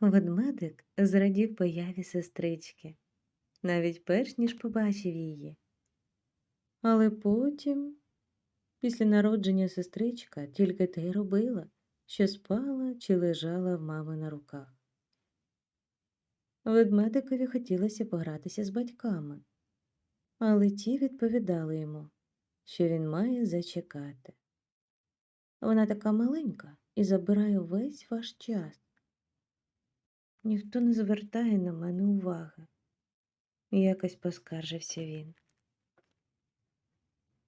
Ведмедик зрадів появі сестрички, навіть перш ніж побачив її. Але потім, після народження сестричка тільки те й робила, що спала чи лежала в мами на руках. Ведмедикові хотілося погратися з батьками, але ті відповідали йому, що він має зачекати. Вона така маленька і забирає весь ваш час. Ніхто не звертає на мене уваги. Якось поскаржився він.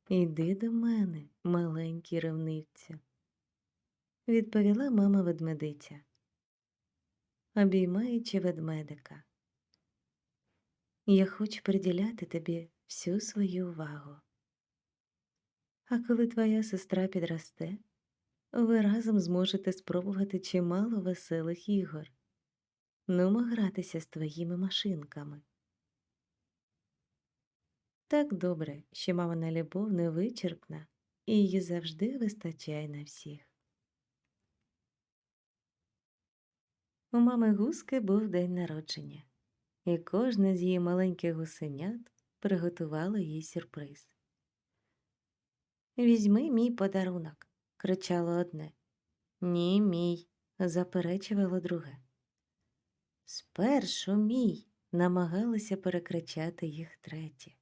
Іди до мене, маленький ревнивця, відповіла мама ведмедиця, обіймаючи ведмедика. Я хочу приділяти тобі всю свою увагу. А коли твоя сестра підросте, ви разом зможете спробувати чимало веселих ігор. Нумо гратися з твоїми машинками. Так добре, що мамина любов невичерпна і її завжди вистачає на всіх. У мами гуски був день народження, і кожне з її маленьких гусенят приготувало їй сюрприз. Візьми мій подарунок, кричало одне. Ні, мій, заперечувало друге. Спершу мій, намагалися перекричати їх третє.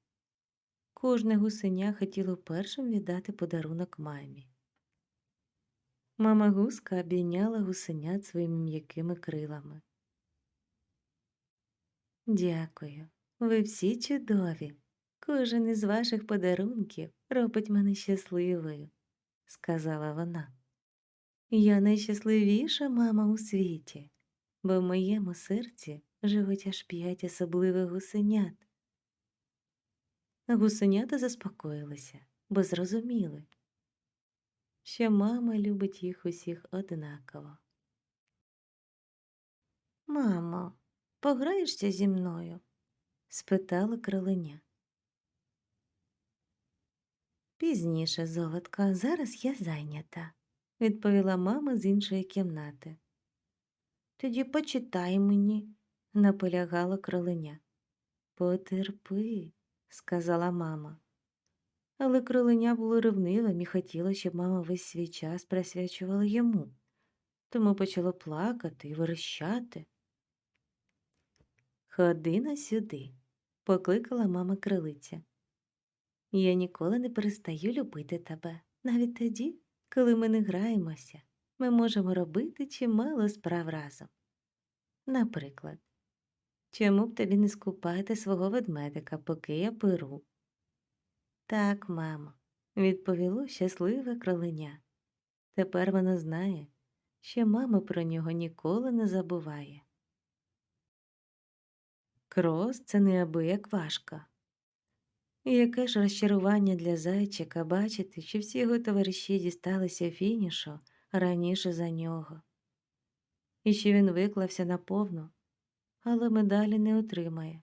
Кожне гусеня хотіло першим віддати подарунок мамі. Мама гуска обійняла гусенят своїми м'якими крилами. Дякую, ви всі чудові. Кожен із ваших подарунків робить мене щасливою, сказала вона. Я найщасливіша мама у світі, бо в моєму серці живуть аж п'ять особливих гусенят. Гусенята заспокоїлися, бо зрозуміли, що мама любить їх усіх однаково. Мамо, пограєшся зі мною? спитала кроленя. Пізніше, золотка, зараз я зайнята, відповіла мама з іншої кімнати. Тоді почитай мені, наполягала кроленя. Потерпи, сказала мама. Але кроленя було ревнивим і хотіло, щоб мама весь свій час присвячувала йому, тому почало плакати і верещати. Ходи на сюди, покликала мама крилиця. Я ніколи не перестаю любити тебе, навіть тоді, коли ми не граємося, ми можемо робити чимало справ разом. Наприклад, чому б тобі не скупати свого ведмедика, поки я перу? Так, мамо, відповіло щасливе кроленя. Тепер воно знає, що мама про нього ніколи не забуває. Крос це неабияк важко. Яке ж розчарування для зайчика бачити, що всі його товариші дісталися фінішу раніше за нього, і що він виклався наповну, але медалі не отримає.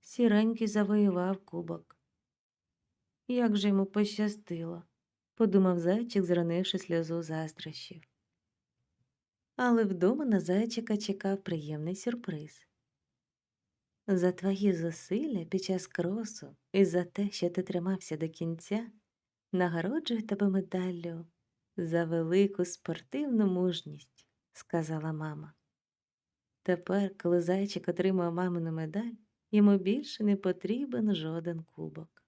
Сіренький завоював кубок. Як же йому пощастило, подумав зайчик, зронивши сльозу заздрощів. Але вдома на зайчика чекав приємний сюрприз. За твої зусилля під час кросу і за те, що ти тримався до кінця, нагороджую тебе медаллю за велику спортивну мужність, сказала мама. Тепер, коли зайчик отримав мамину медаль, йому більше не потрібен жоден кубок.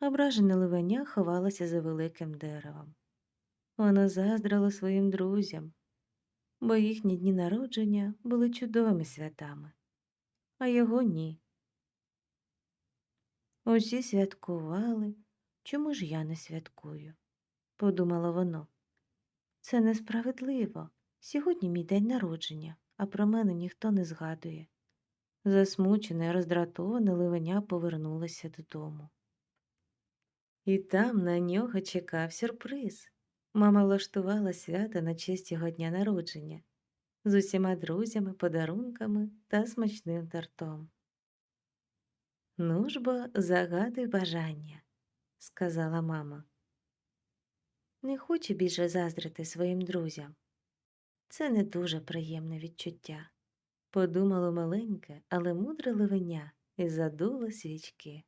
Ображене ливеня ховалося за великим деревом. Воно заздрило своїм друзям, бо їхні дні народження були чудовими святами, а його ні. Усі святкували, чому ж я не святкую? подумало воно. Це несправедливо. Сьогодні мій день народження, а про мене ніхто не згадує. Засмучене роздратоване ливеня повернулося додому. І там на нього чекав сюрприз. Мама влаштувала свято на честь його дня народження з усіма друзями, подарунками та смачним тортом. Ну ж бо загадуй бажання, сказала мама. не хоче більше заздрити своїм друзям. Це не дуже приємне відчуття. Подумало маленьке, але мудре ливеня і задуло свічки.